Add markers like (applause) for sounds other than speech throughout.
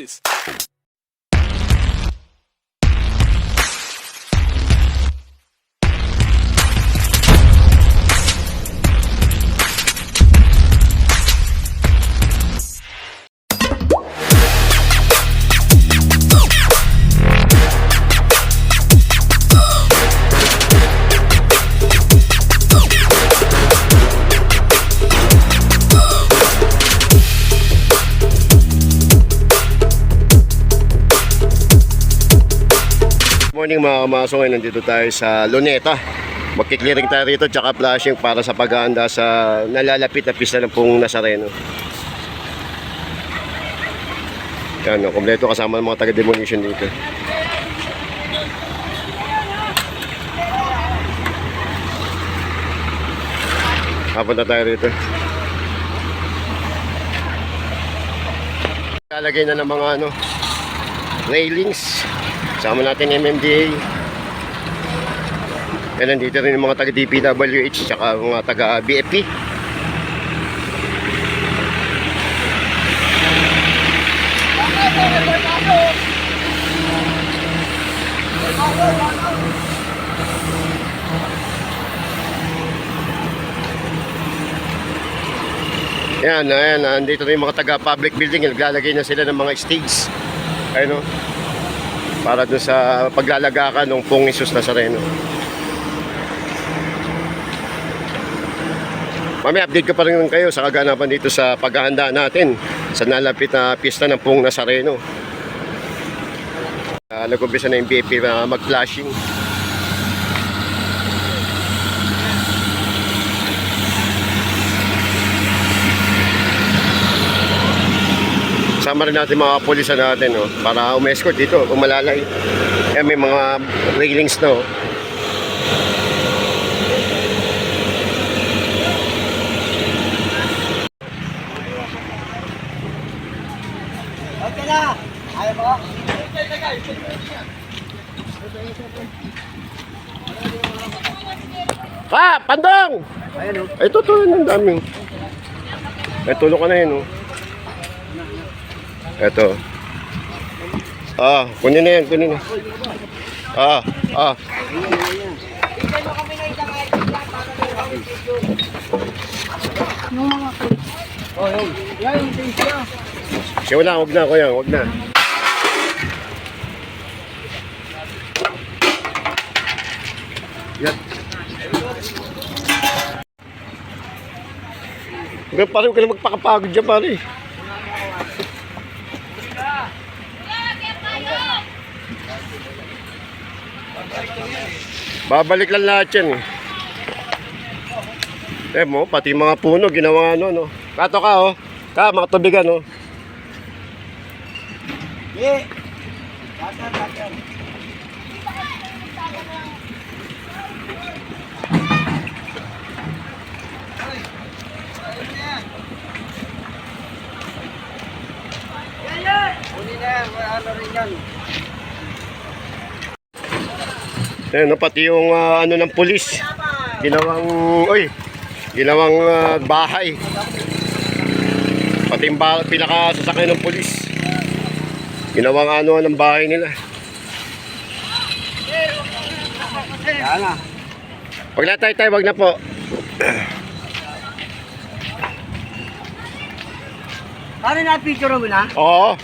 Moses. Morning mga kamasong, nandito tayo sa Luneta. Magkiklearing tayo rito tsaka flashing para sa paghahanda sa nalalapit na pista ng pong Nazareno. Yan, oh, kompleto kasama ng mga taga-demolition dito. Kapunta tayo rito. Lalagay na ng mga ano, railings. Sama natin MMDA. Yan, nandito rin yung mga taga DPWH tsaka mga taga BFP. Yan, ayan, nandito rin yung mga taga public building. Naglalagay na sila ng mga stage. Ayun o para doon sa paglalagakan ng Pong Isus Nazareno. Mami, update ko pa rin kayo sa kaganapan dito sa paghahanda natin sa nalapit na pista ng Pong Nazareno. Uh, Nag-umpisa na yung BP na mag-flashing. Sama rin natin mga kapulisan natin no, para umescort dito, umalalay. Kaya may mga railings na. Oh. Okay na. Ayaw mo? Ah, pandong! Ayan o. Ay, ito, ang dami. Ay, tulong ka na yun, oh. Ito. Ah, kunin na yan, kunin na. Ah, ah. Oh, yun. Yan yung taste niya. Siya wala, huwag na, kuya, huwag na. Yan. Huwag pare, huwag ka na magpakapagod dyan, pare. Babalik lang lahat yan eh. Eh mo, pati mga puno, ginawa ano, no. Kato ka, oh. Ka, mga tubigan, oh. Eh. Tatan, tatan. Huli na ano rin yan. Eh, no, pati yung ah, ano ng pulis. Ginawang, oy, ginawang ah, bahay. Pati yung ba- pinakasasakyan ng pulis. Ginawang ano ng bahay nila. Yan na. Wag na tayo tayo, wag na po. (clears throat) Ano na picture mo na? Oo.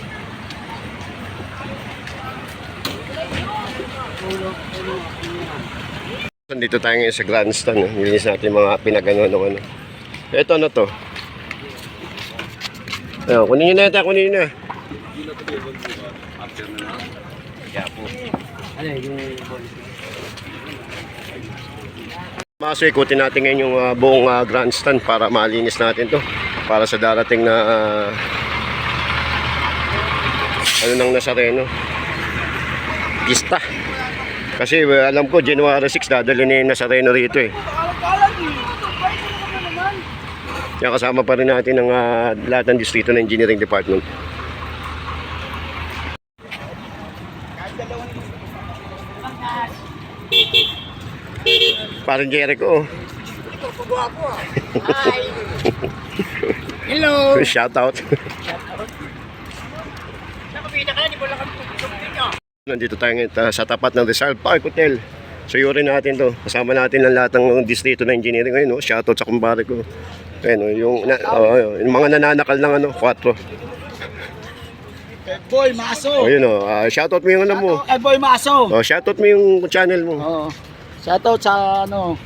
Dito tayo ngayon sa grandstand. Nilinis natin mga pinagano ng ano. Ito ano to? Ayun, kunin nyo na ito, kunin nyo na. Ano Maso ikutin natin ngayon yung ah, buong ah, grandstand para malinis natin to para sa darating na ah, ano nang Nazareno pista kasi ah, alam ko January 6 dadali na yung Nazareno rito eh Yan kasama pa rin natin ang ah, lahat ng distrito ng engineering department Parang Jericho. oh. Hello. Shout out. Nandito tayo ngayon sa tapat ng Rizal Park Hotel. Suyurin natin to. Kasama natin ang lahat ng distrito ng engineering ngayon. No? Shoutout sa kumpare ko. Ayun, no? yung, na, oh, yung mga nananakal ng ano, 4. Boy Maso. Oh, yun oh. Ah, shoutout mo yung ano mo. Eh, Boy Maso. Oh, shoutout mo yung channel mo. Oo. Shoutout sa ano,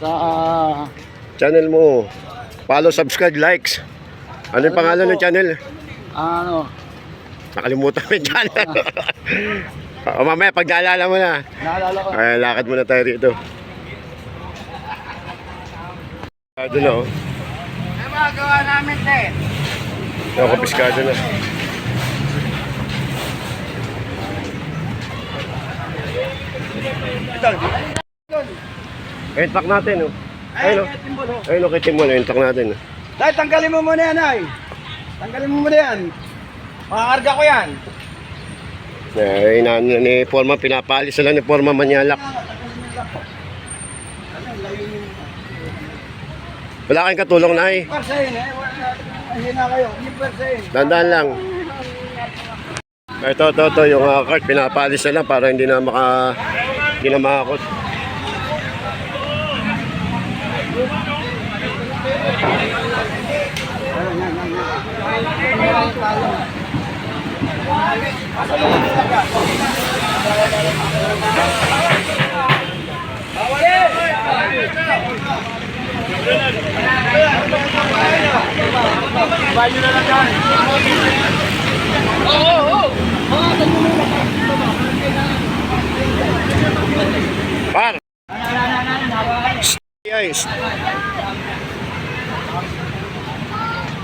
sa ah, Channel mo. Follow, subscribe, likes. Ano yung pangalan po? ng channel? ano, Nakalimutan ko yung channel. (laughs) oh, mamaya, pag naalala mo na. naalala ko. Ay, lakad muna tayo dito. Ah, doon na oh. Ano magawa namin, te? Nakapiskado na. Ayun, tak natin oh. Ayun oh. Ayun oh, kitim mo na, yung tak natin oh. Dahil tanggalin mo muna yan, ay. Tanggalin mo muna yan. Makakarga ko yan. Eh, na ni Forma, pinapalis na lang ni Forma Manyalak. Wala kayong katulong na eh. Eh. Hindi na kayo. Hindi. Dandan lang. Ito, ito, ito, yung uh, cart, pinapalis na lang para hindi na maka, hindi na makakot. Par! Guys.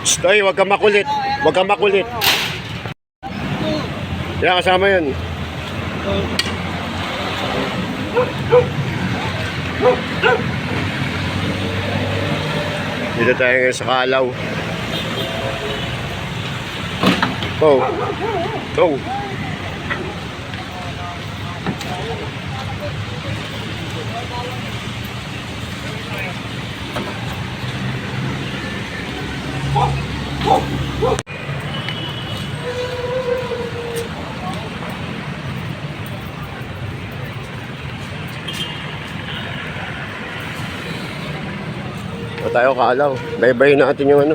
Stoy, wag ka makulit. Wag ka makulit. Yan, kasama yun. Dito tayo ngayon sa Kalaw. Oh. Oh. Tayo Kalaw. Baybayin natin yung ano.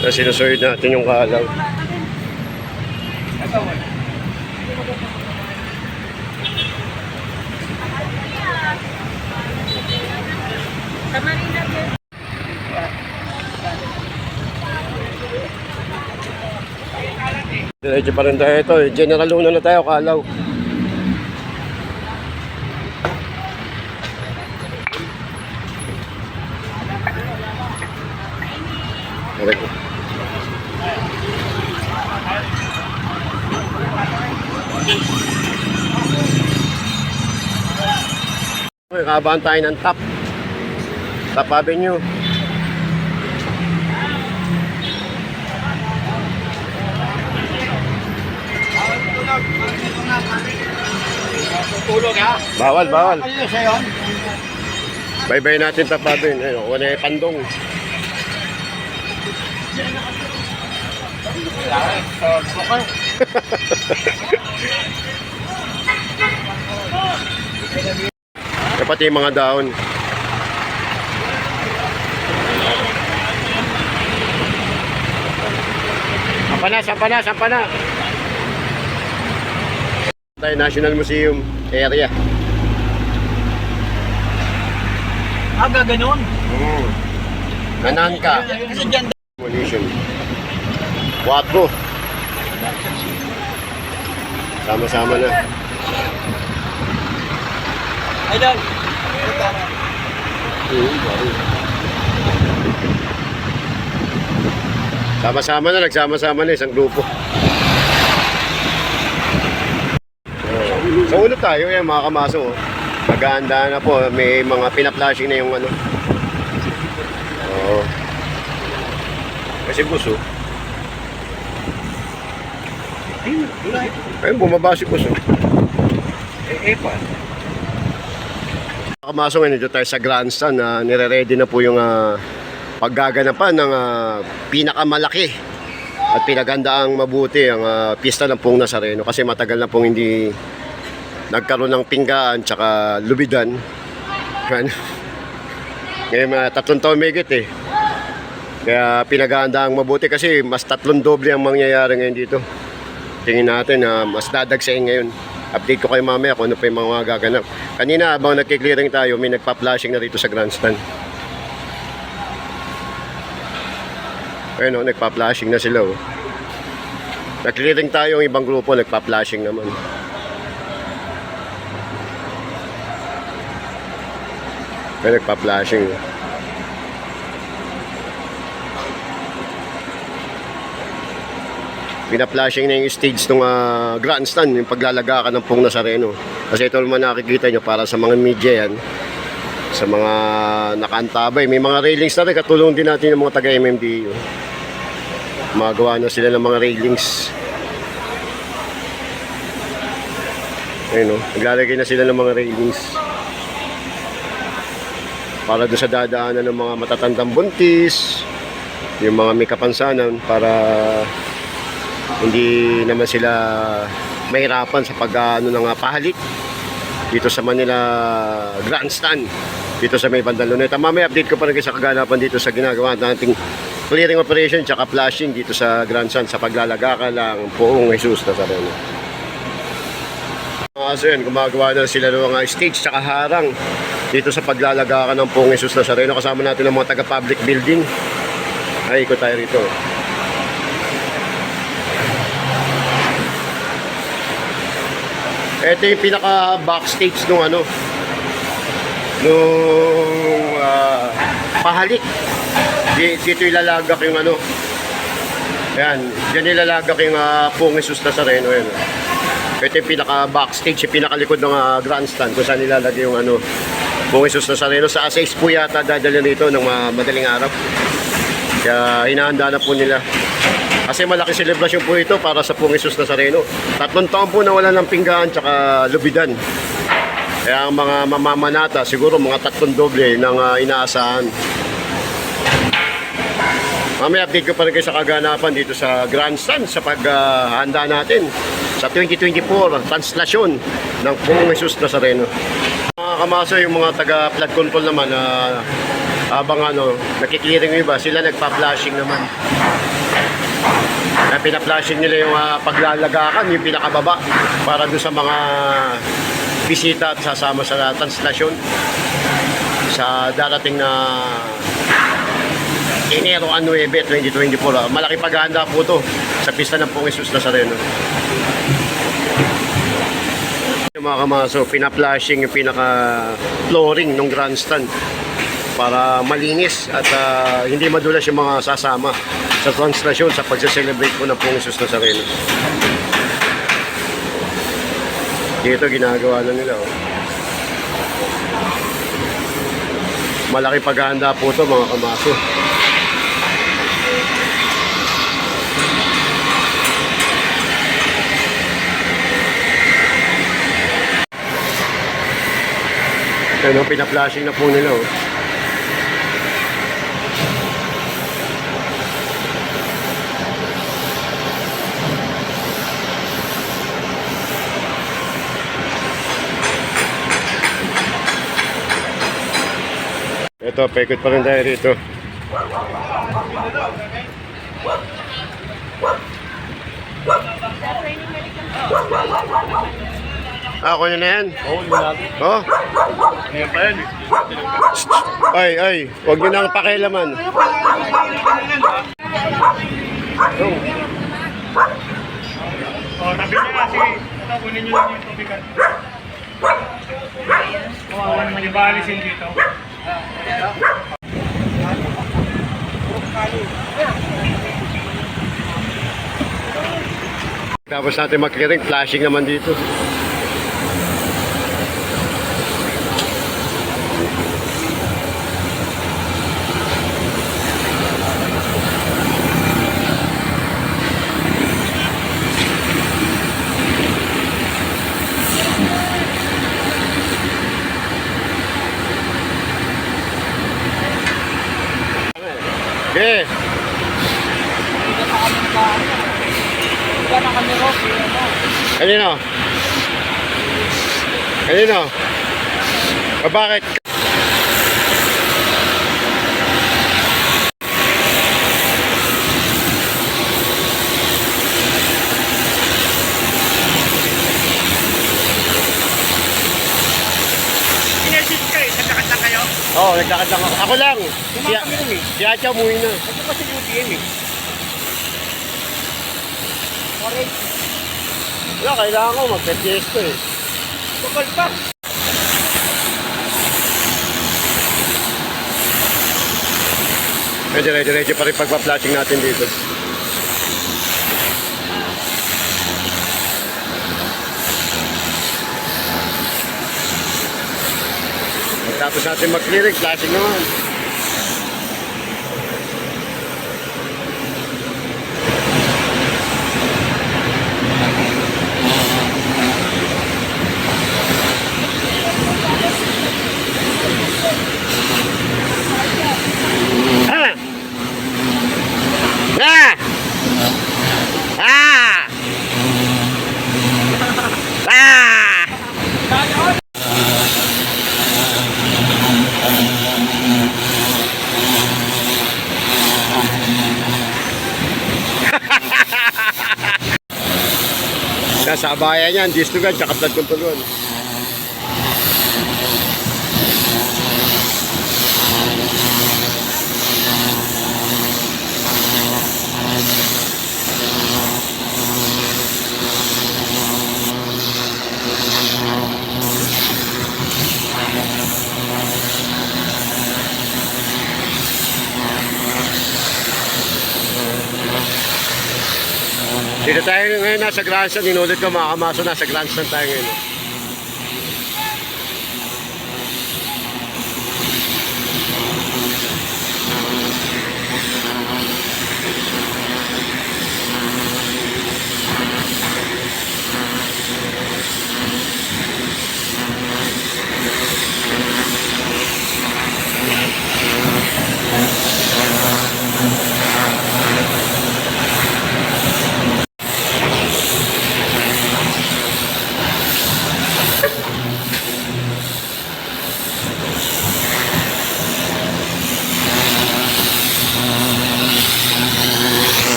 Na sinusunod natin yung Kalaw. Diretso pa rin tayo ito. eh. General Luna na tayo, Kalaw. Correct. Okay, kabahan tayo ng top. Top Avenue. Tulog, ha? Bawal, bawal. Ano? Bye-bye natin Avenue. Ayun, wala yung pandong. (laughs) Eh, pati yung mga daon. Sampa na, sampa na, sampa na. Tayo National Museum area. Ah, gaganon. Mm. Nanangka. Kasi dyan, Demolition. 4. Sama-sama na. ay dyan. Sama-sama na, nagsama-sama na isang grupo. So, ulo tayo, yan mga kamaso. oh. Maghahanda na po, may mga pina-flashing na yung ano. Oo. Kasi buso. Ayun, bumaba si buso. po. Kamasok ngayon dito tayo sa grandstand na nire-ready na po yung ah, paggaganapan ng ah, pinakamalaki at pinagandaang mabuti ang ah, pista ng Pong Nazareno kasi matagal na pong hindi nagkaroon ng pinggaan tsaka lubidan. Ano? Ngayon mga tatlong taon may eh. Kaya pinaghahandaang mabuti kasi mas tatlong doble ang mangyayari ngayon dito. Tingin natin na mas dadagsain ngayon. Update ko kayo mamaya kung ano pa yung mga gaganap. Kanina habang nagki-clearing tayo, may nagpa-flashing na dito sa grandstand. Ayun o, nagpa-flashing na sila o. Nag-clearing tayo, yung ibang grupo nagpa-flashing naman. Ayun, nagpa-flashing. Pina-flashing na yung stage ng ah, grandstand, yung paglalagakan ng Pong Nazareno. Kasi ito naman nakikita nyo para sa mga media yan, sa mga nakaantabay. May mga railings na rin, katulong din natin ng mga taga-MMDU. Magawa na sila ng mga railings. Ayun o, naglalagay na sila ng mga railings. Para doon sa dadaanan ng mga matatandang buntis, yung mga may kapansanan para hindi naman sila mahirapan sa pag ano ng ah, pahalik dito sa Manila Grandstand dito sa may bandang Luneta. Mamaya update ko pa rin sa kaganapan dito sa ginagawa nating clearing operation tsaka flashing dito sa Grandstand sa paglalagaka ng poong Jesus Nazareno. Mga aso yan, gumagawa na sila ng mga stage tsaka harang dito sa paglalagaka ng poong Jesus Nazareno. Kasama natin ang mga taga-public building. Ay, ikot tayo rito. Ito yung pinaka backstage nung ano nung ah, pahalik. Di- Dito ilalagak yung ano. Ayan, diyan ilalagak yung uh, Pong Jesus Nazareno yan. Ito yung pinaka backstage, yung pinakalikod ng ah, grandstand kung saan ilalagay yung ano Pong Jesus Nazareno. Sa Asays po yata dadalhin rito ng mga madaling araw. Kaya hinahanda na po nila. Kasi malaki selebrasyon po ito para sa Pong Jesus Nazareno. Tatlong taon po na wala ng pinggaan tsaka lubidan. Kaya ang mga mamamanata, siguro mga tatlong doble ng ah, inaasahan. Mamaya update ko pa rin kayo sa kaganapan dito sa Grandstand sa paghahanda natin sa 2024 translasyon ng Pong Jesus Nazareno. Mga kamaso, yung mga taga flood control naman na habang ano, nakiklearing yung iba, sila nagpa-flashing naman. Kaya pina-flashing nila yung ah, paglalagakan, yung pinakababa para doon sa mga bisita at sasama sa translasyon sa darating na Enero 9, 2024. ah. Malaki paghahanda po to sa pista ng Pong Jesus Nazareno. Mga kamaso, pina-flashing yung pinaka-flooring ng grandstand para malinis at ah, hindi madulas yung mga sasama sa translasyon sa pagse-celebrate po ng Pong Jesus Nazareno. Dito ginagawa na nila. Oh. Malaki paghahanda po to mga kamaso. Ano, pina-flashing na po nila. Oh. Ito, pekot pa rin tayo rito. Ah, kunin na yan. Oo, yun natin. Oh, Ngayon pa yan ay, ay, huwag nyo nang pakialaman. Oh, sabi niya nga, sige, ito, kunin niyo lang yung tubigan. Kawawa naman yung baalisin dito. Tapos natin mag-clearing, flashing naman dito. Okay. Hindi pa kami na. Ano? Kanino? Kanino? O bakit? Inesis ka eh, nagkakad lang kayo. Oo, nagkakad lang ako. Ako lang. Si, Sumama kami eh. si Acha umuwi na. Ito pa sa UTM eh. Orange. Wala, kailangan ko mag-pedesto eh. Bukal pa. Eh, dire-diretso pa rin pagpa-flashing natin dito. Tapos natin mag-clearing, flashing naman. Ah! Ah! Ah! Ah! Nasa bayan yan, distugan, tsaka blood control. Dito tayo ngayon nasa grandstand, inulit ko mga kamaso, nasa grandstand tayo ngayon.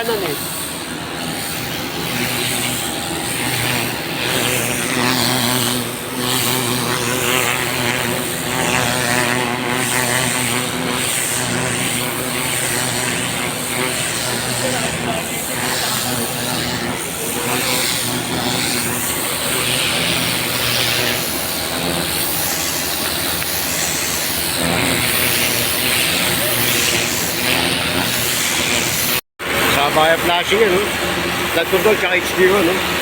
Kinukuha nun eh. Bayan flashing yan, no? Blood control, tsaka HDO, no?